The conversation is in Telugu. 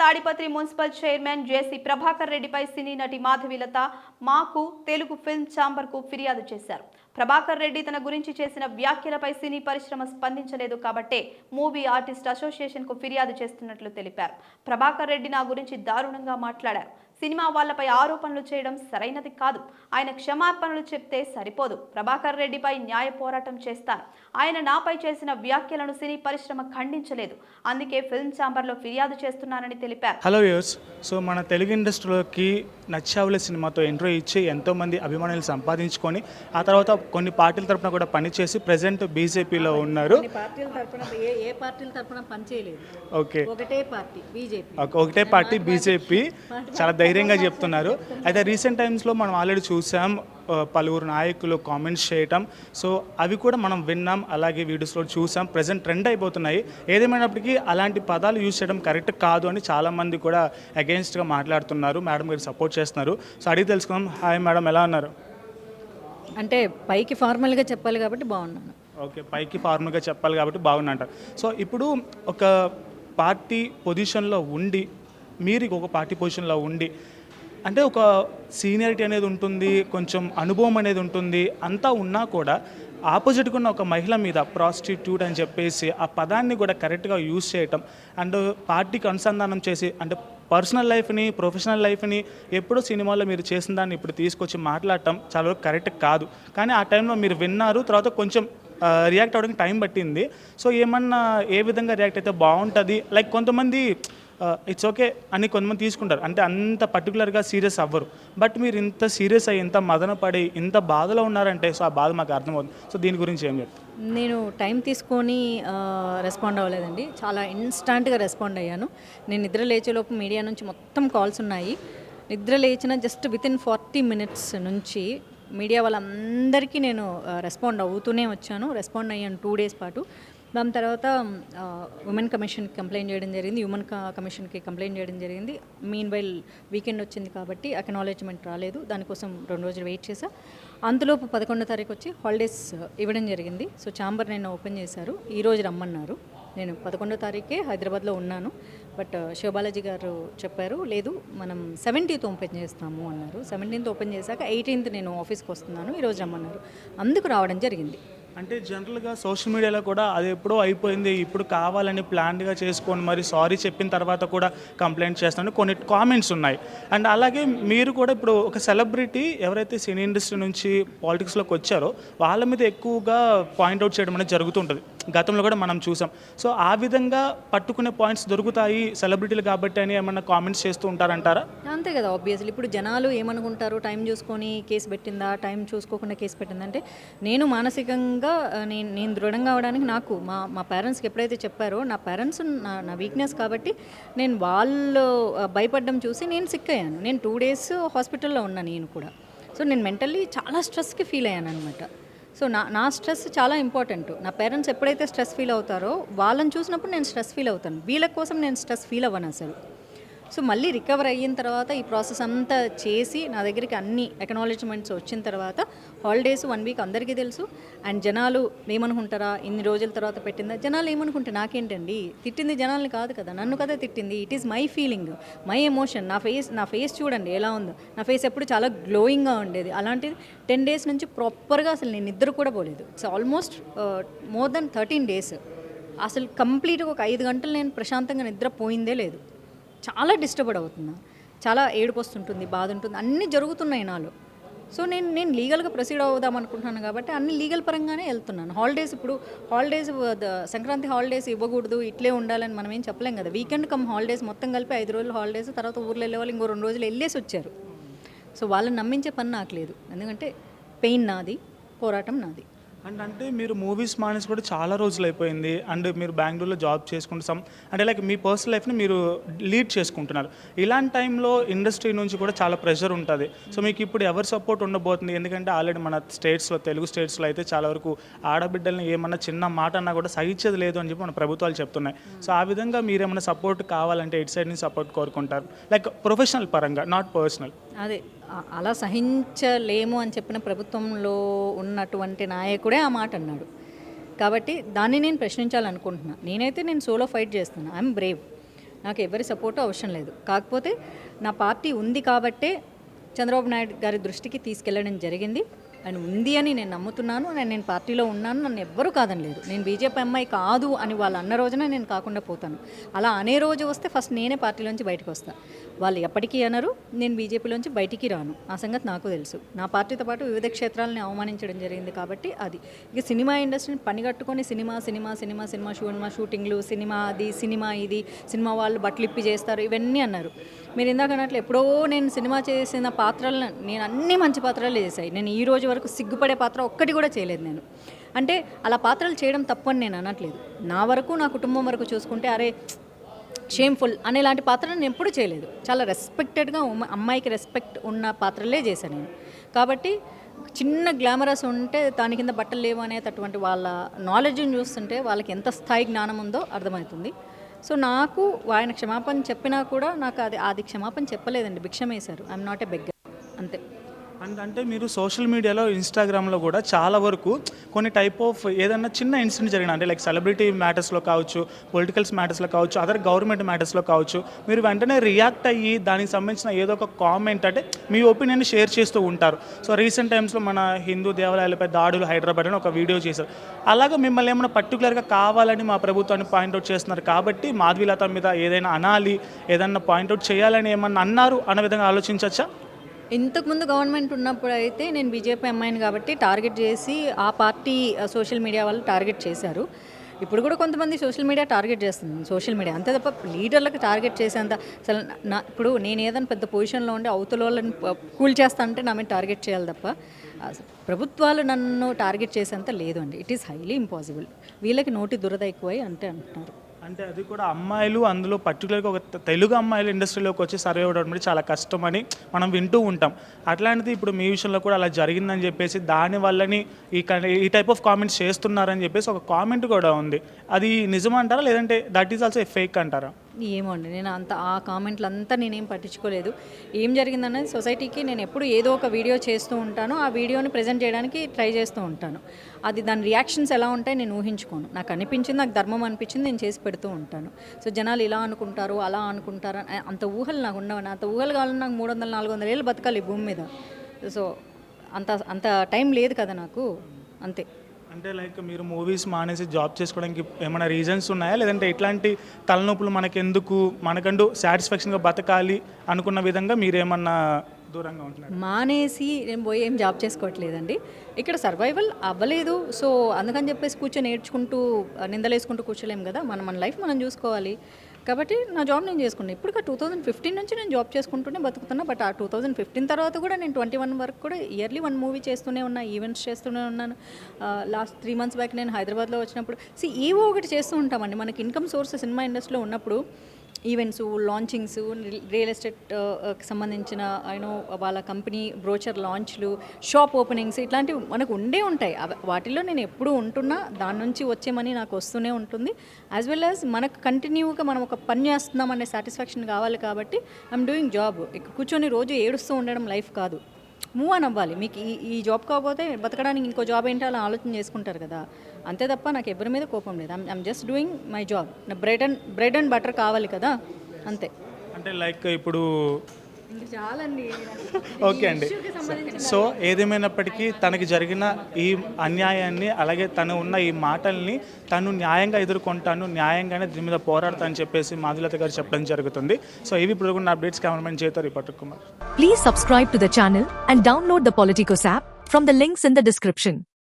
Tadipatri municipal chairman JC Prabhakar రెడ్డిపై సినీ నటి మాధవిలత మాకు తెలుగు ఫిల్మ్ ఛాంబర్కు ఫిర్యాదు చేశారు. ప్రభాకర్ రెడ్డి తన గురించి చేసిన వ్యాఖ్యలపై సినీ పరిశ్రమ స్పందించలేదు కాబట్టే మూవీ ఆర్టిస్ట్ అసోసియేషన్కు ఫిర్యాదు చేస్తున్నట్లు తెలిపారు. ప్రభాకర్ రెడ్డి నా గురించి దారుణంగా మాట్లాడారు. సినిమా వాళ్ళపై ఆరోపణలు చేయడం సరైనది కాదు. ఆయన క్షమాపణలు చెప్తే సరిపోదు. ప్రభాకర్ రెడ్డిపై న్యాయ పోరాటం చేస్తాను ఆయన నాపై చేసిన వ్యాఖ్యలను సినీ పరిశ్రమ ఖండించలేదు. అందుకే ఫిల్మ్ ఛాంబర్లో ఫిర్యాదు చేస్తున్నానని తెలిపారు. హలో వ్యూస్ సో మన తెలుగు ఇండస్ట్రీలోకి నచ్చావుల సినిమాతో ఎంట్రీ ఇచ్చి ఎంతోమంది అభిమానులు సంపాదించుకొని ఆ తర్వాత కొన్ని పార్టీల తరపున కూడా పనిచేసి ప్రజెంట్ బీజేపీలో ఉన్నారు. కొన్ని పార్టీల తరపున ఏ ఏ పార్టీల తరపున పనిచేయలేదు. ఓకే ఒకటే పార్టీ బీజేపీ. ఒక- ఒకటే పార్టీ బీజేపీ. చాలా ధైర్యంగా చెప్తున్నారు. అయితే రీసెంట్ టైమ్స్లో మనం ఆల్రెడీ చూసాం పలువురు నాయకులు కామెంట్స్ చేయటం. సో అవి కూడా మనం విన్నాం అలాగే వీడియోస్లో చూసాం. ప్రజెంట్ ట్రెండ్ అయిపోతున్నాయి. ఏదేమైనప్పటికీ అలాంటి పదాలు యూజ్ చేయడం కరెక్ట్ కాదు అని చాలామంది కూడా అగెన్స్ట్గా మాట్లాడుతున్నారు. మేడం మీరు సపోర్ట్ చేస్తున్నారు. సో అడిగి తెలుసుకుందాం. హాయ్ మేడం ఎలా ఉన్నారు? అంటే పైకి ఫార్మల్గా చెప్పాలి కాబట్టి బాగున్నాను. ఓకే పైకి ఫార్మల్గా చెప్పాలి కాబట్టి బాగుందంటారు సో ఇప్పుడు ఒక పార్టీ పొజిషన్లో ఉండి మీరు ఒక పార్టీ పొజిషన్లో ఉండి అంటే ఒక సీనియారిటీ అనేది ఉంటుంది కొంచెం అనుభవం అనేది ఉంటుంది అంతా ఉన్నా కూడా ఆపోజిట్గా ఉన్న ఒక మహిళ మీద ప్రాస్టిట్యూట్ అని చెప్పేసి ఆ పదాన్ని కూడా కరెక్ట్గా యూజ్ చేయటం అండ్ పార్టీకి అనుసంధానం చేసి అంటే పర్సనల్ లైఫ్ని ప్రొఫెషనల్ లైఫ్ని ఎప్పుడో సినిమాలో మీరు చేసిన దాన్ని ఇప్పుడు తీసుకొచ్చి మాట్లాడటం చాలా వరకు కరెక్ట్ కాదు. కానీ ఆ టైంలో మీరు విన్నారు తర్వాత కొంచెం రియాక్ట్ అవ్వడానికి టైం పట్టింది. సో ఏమన్నా ఏ విధంగా రియాక్ట్ అయితే బాగుంటుంది? లైక్ కొంతమంది ఇట్స్ ఓకే అని కొంతమంది తీసుకుంటారు. అంటే అంత పర్టికులర్గా సీరియస్ అవ్వరు. బట్ మీరు ఇంత సీరియస్ అయ్యి ఇంత మదన పడి ఇంత బాధలో ఉన్నారంటే సో ఆ బాధ మాకు అర్థమవుతుంది. సో దీని గురించి ఏం చెప్తారు? నేను టైం తీసుకొని రెస్పాండ్ అవ్వలేదండి. చాలా ఇన్స్టాంట్గా రెస్పాండ్ అయ్యాను. నేను నిద్ర లేచేలోపు మీడియా నుంచి మొత్తం కాల్స్ ఉన్నాయి. నిద్ర లేచిన just with in forty minutes నుంచి మీడియా వాళ్ళందరికీ నేను రెస్పాండ్ అవుతూనే వచ్చాను. రెస్పాండ్ అయ్యాను టూ డేస్ పాటు. దాని తర్వాత ఉమెన్ కమిషన్కి కంప్లైంట్ చేయడం జరిగింది. హ్యూమన్ కమిషన్కి కంప్లైంట్ చేయడం జరిగింది. మీన్ వైల్ వీకెండ్ వచ్చింది కాబట్టి అక్నాలెడ్జ్మెంట్ రాలేదు. దానికోసం రెండు రోజులు వెయిట్ చేశా. అంతలోపు పదకొండో తారీఖు వచ్చి హాలిడేస్ ఇవ్వడం జరిగింది. సో ఛాంబర్ నిన్న ఓపెన్ చేశారు. ఈ రోజు రమ్మన్నారు. నేను పదకొండో తారీఖే హైదరాబాద్లో ఉన్నాను. బట్ శివబాలాజీ గారు చెప్పారు లేదు మనం సెవెంటీన్త్ ఓపెన్ చేస్తాము అన్నారు. సెవెంటీన్త్ ఓపెన్ చేశాక ఎయిటీన్త్ నేను ఆఫీస్కి వస్తున్నాను. ఈరోజు రమ్మన్నారు. అందుకు రావడం జరిగింది. అంటే జనరల్గా సోషల్ మీడియాలో కూడా అది ఎప్పుడో అయిపోయింది ఇప్పుడు కావాలని ప్లాన్గా చేసుకొని మరి సారీ చెప్పిన తర్వాత కూడా కంప్లైంట్ చేస్తాను. కొన్ని కామెంట్స్ ఉన్నాయి. అండ్ అలాగే మీరు కూడా ఇప్పుడు ఒక సెలబ్రిటీ ఎవరైతే సినీ ఇండస్ట్రీ నుంచి పాలిటిక్స్లోకి వచ్చారో వాళ్ళ మీద ఎక్కువగా పాయింట్అవుట్ చేయడం అనేది జరుగుతుంటుంది గతంలో కూడా మనం చూసాం. సో ఆ విధంగా పట్టుకునే పాయింట్స్ దొరుకుతాయి సెలబ్రిటీలు కాబట్టి అని ఏమన్నా కామెంట్స్ చేస్తూ ఉంటారంటారా? అంతే కదా ఆబ్వియస్లీ ఇప్పుడు జనాలు ఏమనుకుంటారు? టైం చూసుకొని కేసు పెట్టిందా? టైం చూసుకోకుండా కేసు పెట్టిందా? అంటే నేను మానసికంగా నేను నేను దృఢంగా అవడానికి నాకు మా మా పేరెంట్స్కి ఎప్పుడైతే చెప్పారో నా పేరెంట్స్ నా నా వీక్నెస్ కాబట్టి నేను వాళ్ళు భయపడడం చూసి నేను సిక్ అయ్యాను నేను టూ డేస్ హాస్పిటల్లో ఉన్నా నేను కూడా. సో నేను మెంటల్లీ చాలా స్ట్రెస్కి ఫీల్ అయ్యాను అనమాట సో నా నా స్ట్రెస్ చాలా ఇంపార్టెంట్. నా పేరెంట్స్ ఎప్పుడైతే స్ట్రెస్ ఫీల్ అవుతారో వాళ్ళని చూసినప్పుడు నేను స్ట్రెస్ ఫీల్ అవుతాను. వీళ్ళ కోసం నేను స్ట్రెస్ ఫీల్ అవ్వను అసలు. సో మళ్ళీ రికవర్ అయిన తర్వాత ఈ ప్రాసెస్ అంతా చేసి నా దగ్గరికి అన్ని ఎకనాలజ్మెంట్స్ వచ్చిన తర్వాత హాలిడేస్ వన్ వీక్ అందరికీ తెలుసు. అండ్ జనాలు ఏమనుకుంటారా? ఇన్ని రోజుల తర్వాత పెట్టిందా? జనాలు ఏమనుకుంటే నాకేంటండి? తిట్టింది జనాల్ని కాదు కదా. నన్ను కదా తిట్టింది. It is my feeling my emotion నా ఫేస్ నా ఫేస్ చూడండి ఎలా ఉందో. నా ఫేస్ ఎప్పుడు చాలా గ్లోయింగ్గా ఉండేది. అలాంటిది టెన్ డేస్ నుంచి ప్రాపర్గా అసలు నేను నిద్ర కూడా పోలేదు. It's almost more than thirteen days అసలు కంప్లీట్గా ఒక ఐదు గంటలు నేను ప్రశాంతంగా నిద్రపోయిందే లేదు. చాలా డిస్టర్బ్ అవుతున్నా. చాలా ఏడుపు వస్తుంటుంది బాధ ఉంటుంది అన్నీ జరుగుతున్నాయి నాలో. సో నేను నేను లీగల్గా ప్రొసీడ్ అవుదాం అనుకుంటున్నాను కాబట్టి అన్ని లీగల్ పరంగానే వెళ్తున్నాను. హాలిడేస్ ఇప్పుడు హాలిడేస్ సంక్రాంతి హాలిడేస్ ఇవ్వకూడదు ఇట్లే ఉండాలని మనం ఏం చెప్పలేం కదా. వీకెండ్ కమ్ హాలిడేస్ మొత్తం కలిపి ఐదు రోజులు హాలిడేస్ తర్వాత ఊర్లో వెళ్ళే వాళ్ళు ఇంకో రెండు రోజులు వెళ్ళేసి వచ్చారు. సో వాళ్ళని నమ్మించే పని నాకు లేదు. ఎందుకంటే పెయిన్ నాది పోరాటం నాది. అండ్ అంటే మీరు మూవీస్ మానేసి కూడా చాలా రోజులు అయిపోయింది. అండ్ మీరు బెంగళూరులో జాబ్ చేసుకుంటూ సమ్ అంటే లైక్ మీ పర్సనల్ లైఫ్ని మీరు లీడ్ చేసుకుంటున్నారు. ఇలాంటి టైంలో ఇండస్ట్రీ నుంచి కూడా చాలా ప్రెషర్ ఉంటుంది. సో మీకు ఇప్పుడు ఎవరి సపోర్ట్ ఉండబోతుంది? ఎందుకంటే ఆల్రెడీ మన స్టేట్స్లో తెలుగు స్టేట్స్లో అయితే చాలా వరకు ఆడబిడ్డల్ని ఏమన్నా చిన్న మాట అన్నా కూడా సహించేది లేదు అని చెప్పి మన ప్రభుత్వాలు చెప్తున్నాయి. సో ఆ విధంగా మీరు ఏమైనా సపోర్ట్ కావాలంటే ఇటు సైడ్ నుంచి సపోర్ట్ కోరుకుంటారు? లైక్ ప్రొఫెషనల్ పరంగా నాట్ పర్సనల్ అదే అలా సహించలేము అని చెప్పిన ప్రభుత్వంలో ఉన్నటువంటి నాయకుడే ఆ మాట అన్నాడు. కాబట్టి దాన్ని నేను ప్రశ్నించాలనుకుంటున్నా. నేనైతే నేను సోలో ఫైట్ చేస్తున్నాను ఐఎమ్ బ్రేవ్. నాకు ఎవరి సపోర్టు అవసరం లేదు. కాకపోతే నా పార్టీ ఉంది కాబట్టే చంద్రబాబు నాయుడు గారి దృష్టికి తీసుకెళ్ళడం జరిగింది. ఆయన ఉంది అని నేను నమ్ముతున్నాను నేను నేను పార్టీలో ఉన్నాను నన్ను ఎవ్వరూ కాదనలేదు నేను బీజేపీ అమ్మాయి కాదు అని వాళ్ళు అన్న రోజున నేను కాకుండా పోతాను. అలా అనే రోజు వస్తే ఫస్ట్ నేనే పార్టీలోంచి బయటకు వస్తాను వాళ్ళు ఎప్పటికీ అనరు నేను బీజేపీలోంచి బయటికి రాను. ఆ సంగతి నాకు తెలుసు. నా పార్టీతో పాటు వివిధ క్షేత్రాలని అవమానించడం జరిగింది కాబట్టి అది. ఇక సినిమా ఇండస్ట్రీని పనిగట్టుకొని cinema cinema cinema cinema cinema షూటింగ్లు సినిమా అది సినిమా ఇది సినిమా వాళ్ళు బట్టలు ఇప్పి చేస్తారు ఇవన్నీ అన్నారు. మీరు ఇందాక అన్నట్లు ఎప్పుడో నేను సినిమా చేసిన పాత్రలను నేను అన్ని మంచి పాత్రలు చేశాయి. నేను ఈ రోజు వరకు సిగ్గుపడే పాత్ర ఒక్కటి కూడా చేయలేదు నేను. అంటే అలా పాత్రలు చేయడం తప్పని నేను అనట్లేదు. నా వరకు నా కుటుంబం వరకు చూసుకుంటే అరే షేమ్ఫుల్ అనేలాంటి పాత్రను నేను ఎప్పుడూ చేయలేదు. చాలా రెస్పెక్టెడ్గా అమ్మాయికి రెస్పెక్ట్ ఉన్న పాత్రలే చేశాను నేను. కాబట్టి చిన్న గ్లామరస్ ఉంటే దాని కింద బట్టలు లేవు అనేటటువంటి వాళ్ళ నాలెడ్జ్ని చూస్తుంటే వాళ్ళకి ఎంత స్థాయి జ్ఞానం ఉందో అర్థమవుతుంది. సో నాకు ఆయన క్షమాపణ చెప్పినా కూడా నాకు అది అది క్షమాపణ చెప్పలేదండి. భిక్షం వేశారు ఐఎమ్ నాట్ ఎ బెగ్గర్ అంతే. అండ్ అంటే మీరు సోషల్ మీడియాలో ఇన్స్టాగ్రామ్లో కూడా చాలా వరకు కొన్ని టైప్ ఆఫ్ ఏదన్నా చిన్న ఇన్సిడెంట్ జరిగిన అంటే లైక్ సెలబ్రిటీ మ్యాటర్స్లో కావచ్చు పొలిటికల్స్ మ్యాటర్స్లో కావచ్చు అదర్ గవర్నమెంట్ మ్యాటర్స్లో కావచ్చు మీరు వెంటనే రియాక్ట్ అయ్యి దానికి సంబంధించిన ఏదో ఒక కామెంట్ అంటే మీ ఒపీనియన్ షేర్ చేస్తూ ఉంటారు. సో రీసెంట్ టైమ్స్లో మన హిందూ దేవాలయాలపై దాడులు హైదరాబాద్ అని ఒక వీడియో చేశారు. అలాగే మిమ్మల్ని ఏమైనా పర్టికులర్గా కావాలని మా ప్రభుత్వాన్ని పాయింట్అవుట్ చేస్తున్నారు కాబట్టి మాధవీలత మీద ఏదైనా అనాలి ఏదైనా పాయింట్అవుట్ చేయాలని ఏమన్నా అన్నారు అన్న విధంగా ఆలోచించవచ్చా ఇంతకుముందు గవర్నమెంట్ ఉన్నప్పుడు అయితే నేను బీజేపీ అమ్మాయిని కాబట్టి టార్గెట్ చేసి ఆ పార్టీ సోషల్ మీడియా వాళ్ళు టార్గెట్ చేశారు. ఇప్పుడు కూడా కొంతమంది సోషల్ మీడియా టార్గెట్ చేస్తుంది సోషల్ మీడియా అంతే తప్ప లీడర్లకు టార్గెట్ చేసేంత అసలు నా ఇప్పుడు నేను ఏదైనా పెద్ద పొజిషన్లో ఉండి అవతల వాళ్ళని కూల్ చేస్తా అంటే నా మీద టార్గెట్ చేయాలి తప్ప అసలు ప్రభుత్వాలు నన్ను టార్గెట్ చేసేంత లేదు అండి ఇట్ ఈస్ హైలీ ఇంపాసిబుల్ వీళ్ళకి నోటి దురద ఎక్కువై అంటే అంటున్నారు. అంటే అది కూడా అమ్మాయిలు అందులో పర్టికులర్గా ఒక తెలుగు అమ్మాయిలు ఇండస్ట్రీలోకి వచ్చి సర్వే అవ్వడం అనేది చాలా కష్టమని మనం వింటూ ఉంటాం. అట్లాంటిది ఇప్పుడు మీ విషయంలో కూడా అలా జరిగిందని చెప్పేసి దాని వల్లని ఈ క- ఈ టైప్ ఆఫ్ కామెంట్స్ చేస్తున్నారని చెప్పేసి ఒక కామెంట్ కూడా ఉంది. అది నిజమంటారా? లేదంటే దట్ ఈస్ ఆల్సో ఫేక్ అంటారా? ఏమో అండి నేను అంత ఆ కామెంట్లు అంతా నేనేం పట్టించుకోలేదు. ఏం జరిగిందన్నది సొసైటీకి నేను ఎప్పుడు ఏదో ఒక వీడియో చేస్తూ ఉంటాను ఆ వీడియోని ప్రజెంట్ చేయడానికి ట్రై చేస్తూ ఉంటాను. అది దాని రియాక్షన్స్ ఎలా ఉంటాయి నేను ఊహించుకోను. నాకు అనిపించింది నాకు ధర్మం అనిపించింది నేను చేసి పెడుతూ ఉంటాను. సో జనాలు ఇలా అనుకుంటారు అలా అనుకుంటారు అంత ఊహలు నాకు ఉండవని అంత ఊహలు కావాలని నాకు మూడు వందల నాలుగు వందల ఏళ్ళు బతకాలి భూమి మీద. సో అంత అంత టైం లేదు కదా నాకు అంతే. అంటే లైక్ మీరు మూవీస్ మానేసి జాబ్ చేసుకోవడానికి ఏమైనా రీజన్స్ ఉన్నాయా? లేదంటే ఇట్లాంటి తలనొప్పులు మనకెందుకు? మనకంటూ సాటిస్ఫాక్షన్గా బతకాలి అనుకున్న విధంగా మీరేమన్నా దూరంగా ఉంటున్నారు? మానేసి నేను పోయి ఏం జాబ్ చేసుకోవట్లేదండి. ఇక్కడ సర్వైవల్ అవ్వలేదు. సో అందుకని చెప్పేసి కూర్చొని నేర్చుకుంటూ నిందలేసుకుంటూ కూర్చోలేము కదా? మనం మన లైఫ్ మనం చూసుకోవాలి. కాబట్టి నా జాబ్ నేను చేసుకున్నాను ఇప్పుడు టూ థౌజండ్ ఫిఫ్టీన్ నుంచి నేను జాబ్ చేసుకుంటూనే బతుకుతున్నా. బట్ ఆ టూ థౌజండ్ ఫిఫ్టీన్ తర్వాత కూడా నేను ట్వంటీ వన్ వరకు కూడా ఇయర్లీ వన్ మూవీ చేస్తూనే ఉన్నా ఈవెంట్స్ చేస్తూనే ఉన్నాను. లాస్ట్ త్రీ మంత్స్ బ్యాక్ నేను హైదరాబాద్లో వచ్చినప్పుడు. సి ఏవో ఒకటి చేస్తూ ఉంటామండి. మనకి ఇన్కమ్ సోర్స్ సినిమా ఇండస్ట్రీలో ఉన్నప్పుడు ఈవెంట్స్ లాంచింగ్స్ రియల్ ఎస్టేట్ సంబంధించిన యూనో వాళ్ళ కంపెనీ బ్రోచర్ లాంచ్లు షాప్ ఓపెనింగ్స్ ఇట్లాంటివి మనకు ఉండే ఉంటాయి. వాటిల్లో నేను ఎప్పుడూ ఉంటున్నా దాని నుంచి వచ్చే మనీ నాకు వస్తూనే ఉంటుంది. యాజ్ వెల్ యాజ్ మనకు కంటిన్యూగా మనం ఒక పని చేస్తున్నాం అనే సాటిస్ఫాక్షన్ కావాలి కాబట్టి ఐఎమ్ డూయింగ్ జాబ్ ఇక కూర్చొని రోజు ఏడుస్తూ ఉండడం లైఫ్ కాదు. మూవ్ అని అవ్వాలి. మీకు ఈ ఈ జాబ్ కాకపోతే బతకడానికి ఇంకో జాబ్ ఏంటో అలా ఆలోచన చేసుకుంటారు కదా. అంతే తప్ప నాకు ఎవరి మీద కోపం లేదు. I'm I'm just doing my job నా bread and bread and butter కావాలి కదా. అంతే. అంటే లైక్ ఇప్పుడు చాలండి. ఓకే అండి. సో ఏదేమైనప్పటికీ తనకి జరిగిన ఈ అన్యాయాన్ని అలాగే తను ఉన్న ఈ మాటల్ని తను న్యాయంగా ఎదుర్కొంటాను న్యాయంగానే దీని మీద పోరాడతా అని చెప్పేసి మాధులత గారు చెప్పడం జరుగుతుంది. సో ఇవి ఇప్పుడు అప్డేట్స్ కెమెరామెన్ చేత reporter Kumar. Please subscribe to the channel and download the Politicos app from the links in the description.